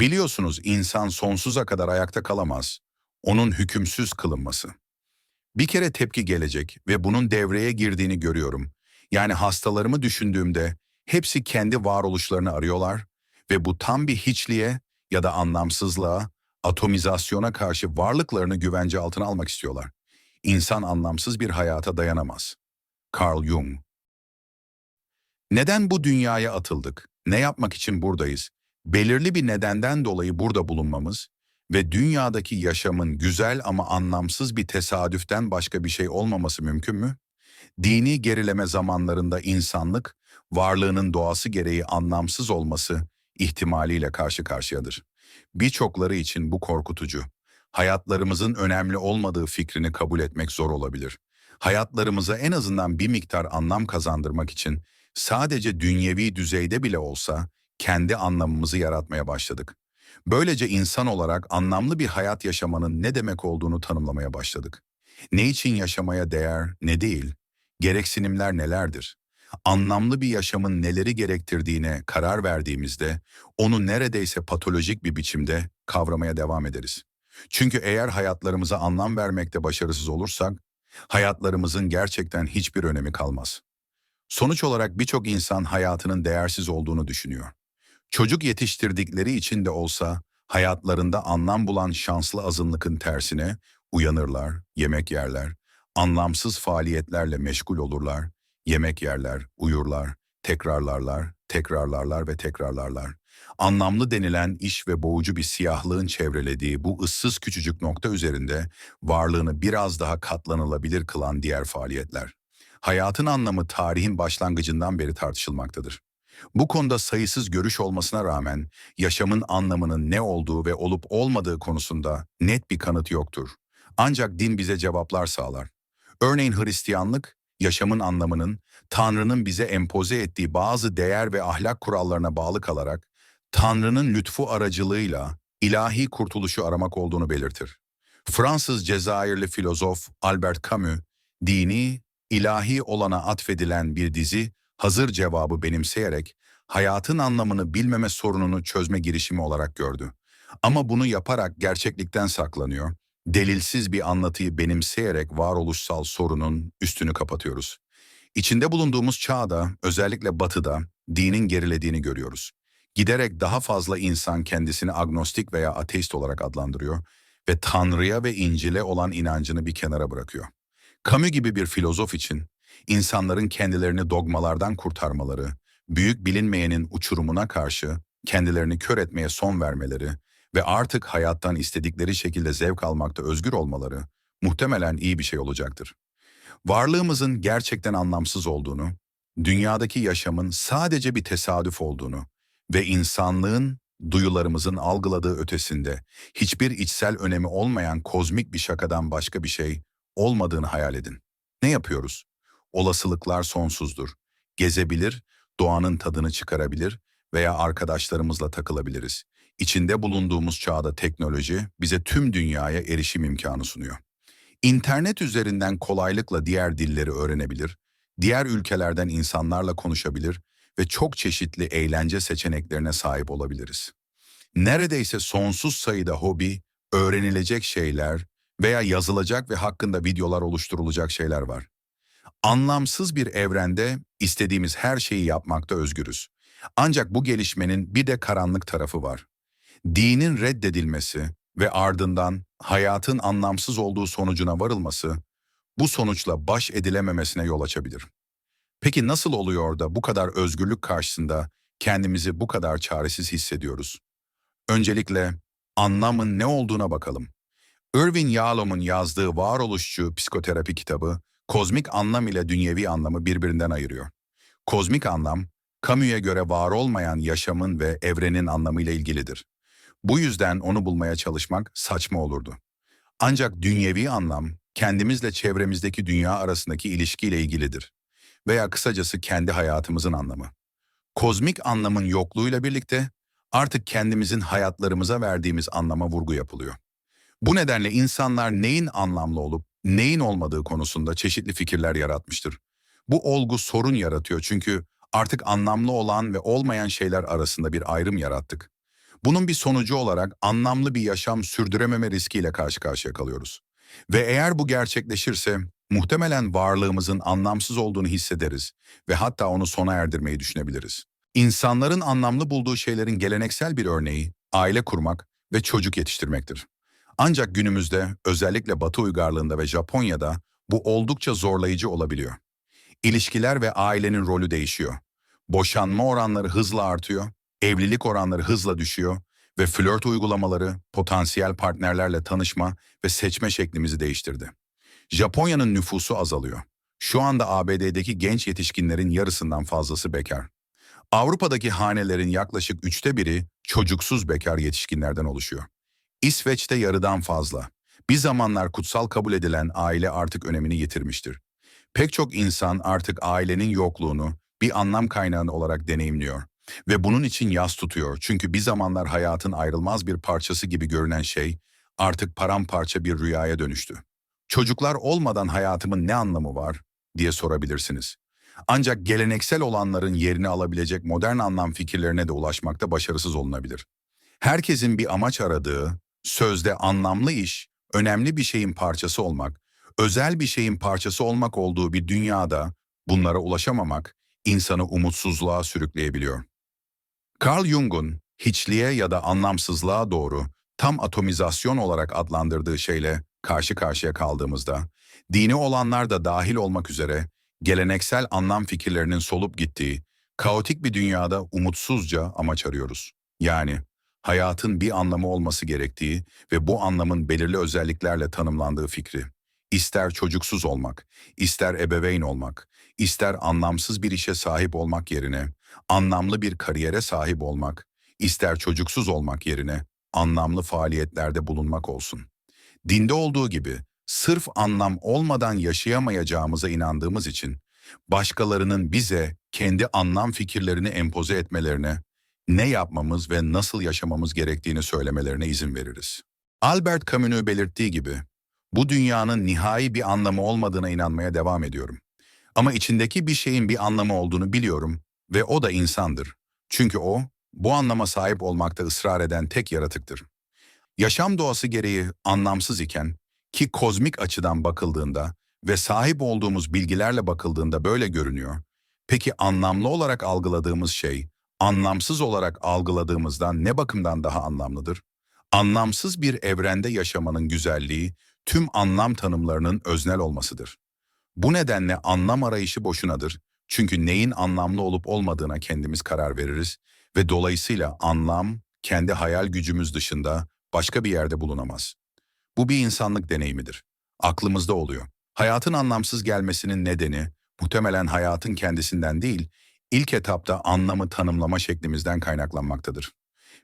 Biliyorsunuz insan sonsuza kadar ayakta kalamaz. Onun hükümsüz kılınması. Bir kere tepki gelecek ve bunun devreye girdiğini görüyorum. Yani hastalarımı düşündüğümde hepsi kendi varoluşlarını arıyorlar ve bu tam bir hiçliğe ya da anlamsızlığa, atomizasyona karşı varlıklarını güvence altına almak istiyorlar. İnsan anlamsız bir hayata dayanamaz. Carl Jung Neden bu dünyaya atıldık? Ne yapmak için buradayız? Belirli bir nedenden dolayı burada bulunmamız ve dünyadaki yaşamın güzel ama anlamsız bir tesadüften başka bir şey olmaması mümkün mü? Dini gerileme zamanlarında insanlık, varlığının doğası gereği anlamsız olması ihtimaliyle karşı karşıyadır. Birçokları için bu korkutucu. Hayatlarımızın önemli olmadığı fikrini kabul etmek zor olabilir. Hayatlarımıza en azından bir miktar anlam kazandırmak için sadece dünyevi düzeyde bile olsa kendi anlamımızı yaratmaya başladık. Böylece insan olarak anlamlı bir hayat yaşamanın ne demek olduğunu tanımlamaya başladık. Ne için yaşamaya değer, ne değil, gereksinimler nelerdir? Anlamlı bir yaşamın neleri gerektirdiğine karar verdiğimizde onu neredeyse patolojik bir biçimde kavramaya devam ederiz. Çünkü eğer hayatlarımıza anlam vermekte başarısız olursak, hayatlarımızın gerçekten hiçbir önemi kalmaz. Sonuç olarak birçok insan hayatının değersiz olduğunu düşünüyor. Çocuk yetiştirdikleri için de olsa hayatlarında anlam bulan şanslı azınlıkın tersine uyanırlar, yemek yerler, anlamsız faaliyetlerle meşgul olurlar, yemek yerler, uyurlar, tekrarlarlar, tekrarlarlar ve tekrarlarlar. Anlamlı denilen iş ve boğucu bir siyahlığın çevrelediği bu ıssız küçücük nokta üzerinde varlığını biraz daha katlanılabilir kılan diğer faaliyetler. Hayatın anlamı tarihin başlangıcından beri tartışılmaktadır. Bu konuda sayısız görüş olmasına rağmen yaşamın anlamının ne olduğu ve olup olmadığı konusunda net bir kanıt yoktur. Ancak din bize cevaplar sağlar. Örneğin Hristiyanlık, yaşamın anlamının Tanrı'nın bize empoze ettiği bazı değer ve ahlak kurallarına bağlı kalarak Tanrı'nın lütfu aracılığıyla ilahi kurtuluşu aramak olduğunu belirtir. Fransız Cezayirli filozof Albert Camus, dini, ilahi olana atfedilen bir dizi hazır cevabı benimseyerek hayatın anlamını bilmeme sorununu çözme girişimi olarak gördü. Ama bunu yaparak gerçeklikten saklanıyor, delilsiz bir anlatıyı benimseyerek varoluşsal sorunun üstünü kapatıyoruz. İçinde bulunduğumuz çağda, özellikle batıda, dinin gerilediğini görüyoruz. Giderek daha fazla insan kendisini agnostik veya ateist olarak adlandırıyor ve Tanrı'ya ve İncil'e olan inancını bir kenara bırakıyor. Camus gibi bir filozof için insanların kendilerini dogmalardan kurtarmaları, büyük bilinmeyenin uçurumuna karşı kendilerini kör etmeye son vermeleri ve artık hayattan istedikleri şekilde zevk almakta özgür olmaları muhtemelen iyi bir şey olacaktır. Varlığımızın gerçekten anlamsız olduğunu, dünyadaki yaşamın sadece bir tesadüf olduğunu ve insanlığın duyularımızın algıladığı ötesinde hiçbir içsel önemi olmayan kozmik bir şakadan başka bir şey olmadığını hayal edin. Ne yapıyoruz? Olasılıklar sonsuzdur. Gezebilir, doğanın tadını çıkarabilir veya arkadaşlarımızla takılabiliriz. İçinde bulunduğumuz çağda teknoloji bize tüm dünyaya erişim imkanı sunuyor. İnternet üzerinden kolaylıkla diğer dilleri öğrenebilir, diğer ülkelerden insanlarla konuşabilir ve çok çeşitli eğlence seçeneklerine sahip olabiliriz. Neredeyse sonsuz sayıda hobi, öğrenilecek şeyler veya yazılacak ve hakkında videolar oluşturulacak şeyler var. Anlamsız bir evrende istediğimiz her şeyi yapmakta özgürüz. Ancak bu gelişmenin bir de karanlık tarafı var. Dinin reddedilmesi ve ardından hayatın anlamsız olduğu sonucuna varılması, bu sonuçla baş edilememesine yol açabilir. Peki nasıl oluyor da bu kadar özgürlük karşısında kendimizi bu kadar çaresiz hissediyoruz? Öncelikle anlamın ne olduğuna bakalım. Irvin Yalom'un yazdığı varoluşçu psikoterapi kitabı, kozmik anlam ile dünyevi anlamı birbirinden ayırıyor. Kozmik anlam, Camus'a göre var olmayan yaşamın ve evrenin anlamıyla ilgilidir. Bu yüzden onu bulmaya çalışmak saçma olurdu. Ancak dünyevi anlam, kendimizle çevremizdeki dünya arasındaki ilişkiyle ilgilidir. Veya kısacası kendi hayatımızın anlamı. Kozmik anlamın yokluğuyla birlikte artık kendimizin hayatlarımıza verdiğimiz anlama vurgu yapılıyor. Bu nedenle insanlar neyin anlamlı olup neyin olmadığı konusunda çeşitli fikirler yaratmıştır. Bu olgu sorun yaratıyor çünkü artık anlamlı olan ve olmayan şeyler arasında bir ayrım yarattık. Bunun bir sonucu olarak anlamlı bir yaşam sürdürememe riskiyle karşı karşıya kalıyoruz. Ve eğer bu gerçekleşirse muhtemelen varlığımızın anlamsız olduğunu hissederiz ve hatta onu sona erdirmeyi düşünebiliriz. İnsanların anlamlı bulduğu şeylerin geleneksel bir örneği aile kurmak ve çocuk yetiştirmektir. Ancak günümüzde özellikle Batı uygarlığında ve Japonya'da bu oldukça zorlayıcı olabiliyor. İlişkiler ve ailenin rolü değişiyor. Boşanma oranları hızla artıyor, evlilik oranları hızla düşüyor ve flört uygulamaları potansiyel partnerlerle tanışma ve seçme şeklimizi değiştirdi. Japonya'nın nüfusu azalıyor. Şu anda ABD'deki genç yetişkinlerin yarısından fazlası bekar. Avrupa'daki hanelerin yaklaşık üçte biri çocuksuz bekar yetişkinlerden oluşuyor. İsveç'te yarıdan fazla. Bir zamanlar kutsal kabul edilen aile artık önemini yitirmiştir. Pek çok insan artık ailenin yokluğunu bir anlam kaynağı olarak deneyimliyor. Ve bunun için yas tutuyor çünkü bir zamanlar hayatın ayrılmaz bir parçası gibi görünen şey artık paramparça bir rüyaya dönüştü. Çocuklar olmadan hayatımın ne anlamı var diye sorabilirsiniz. Ancak geleneksel olanların yerini alabilecek modern anlam fikirlerine de ulaşmakta başarısız olunabilir. Herkesin bir amaç aradığı, sözde anlamlı iş, önemli bir şeyin parçası olmak, özel bir şeyin parçası olmak olduğu bir dünyada bunlara ulaşamamak insanı umutsuzluğa sürükleyebiliyor. Carl Jung'un hiçliğe ya da anlamsızlığa doğru tam atomizasyon olarak adlandırdığı şeyle karşı karşıya kaldığımızda, dini olanlar da dahil olmak üzere geleneksel anlam fikirlerinin solup gittiği, kaotik bir dünyada umutsuzca amaç arıyoruz. Yani hayatın bir anlamı olması gerektiği ve bu anlamın belirli özelliklerle tanımlandığı fikri. İster çocuksuz olmak, ister ebeveyn olmak, ister anlamsız bir işe sahip olmak yerine anlamlı bir kariyere sahip olmak, ister çocuksuz olmak yerine anlamlı faaliyetlerde bulunmak olsun. Dinde olduğu gibi sırf anlam olmadan yaşayamayacağımıza inandığımız için başkalarının bize kendi anlam fikirlerini empoze etmelerine, ne yapmamız ve nasıl yaşamamız gerektiğini söylemelerine izin veririz. Albert Camus'un belirttiği gibi, bu dünyanın nihai bir anlamı olmadığına inanmaya devam ediyorum. Ama içindeki bir şeyin bir anlamı olduğunu biliyorum ve o da insandır. Çünkü o, bu anlama sahip olmakta ısrar eden tek yaratıktır. Yaşam doğası gereği anlamsız iken ki kozmik açıdan bakıldığında ve sahip olduğumuz bilgilerle bakıldığında böyle görünüyor. Peki anlamlı olarak algıladığımız şey, anlamsız olarak algıladığımızdan ne bakımdan daha anlamlıdır? Anlamsız bir evrende yaşamanın güzelliği, tüm anlam tanımlarının öznel olmasıdır. Bu nedenle anlam arayışı boşunadır. Çünkü neyin anlamlı olup olmadığına kendimiz karar veririz ve dolayısıyla anlam kendi hayal gücümüz dışında başka bir yerde bulunamaz. Bu bir insanlık deneyimidir. Aklımızda oluyor. Hayatın anlamsız gelmesinin nedeni muhtemelen hayatın kendisinden değil, ilk etapta anlamı tanımlama şeklimizden kaynaklanmaktadır.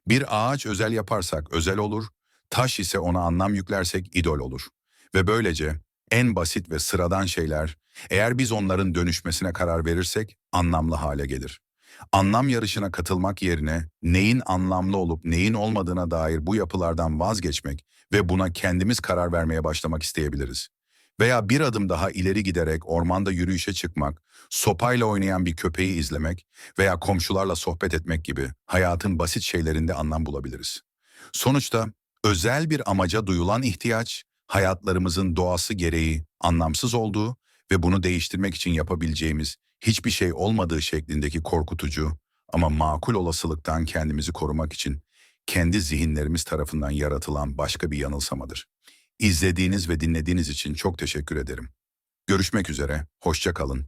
Bir ağaç özel yaparsak özel olur, taş ise ona anlam yüklersek idol olur. Ve böylece en basit ve sıradan şeyler, eğer biz onların dönüşmesine karar verirsek anlamlı hale gelir. Anlam yarışına katılmak yerine neyin anlamlı olup neyin olmadığına dair bu yapılardan vazgeçmek ve buna kendimiz karar vermeye başlamak isteyebiliriz. Veya bir adım daha ileri giderek ormanda yürüyüşe çıkmak, sopayla oynayan bir köpeği izlemek veya komşularla sohbet etmek gibi hayatın basit şeylerinde anlam bulabiliriz. Sonuçta özel bir amaca duyulan ihtiyaç, hayatlarımızın doğası gereği anlamsız olduğu ve bunu değiştirmek için yapabileceğimiz hiçbir şey olmadığı şeklindeki korkutucu ama makul olasılıktan kendimizi korumak için kendi zihinlerimiz tarafından yaratılan başka bir yanılsamadır. İzlediğiniz ve dinlediğiniz için çok teşekkür ederim. Görüşmek üzere, hoşça kalın,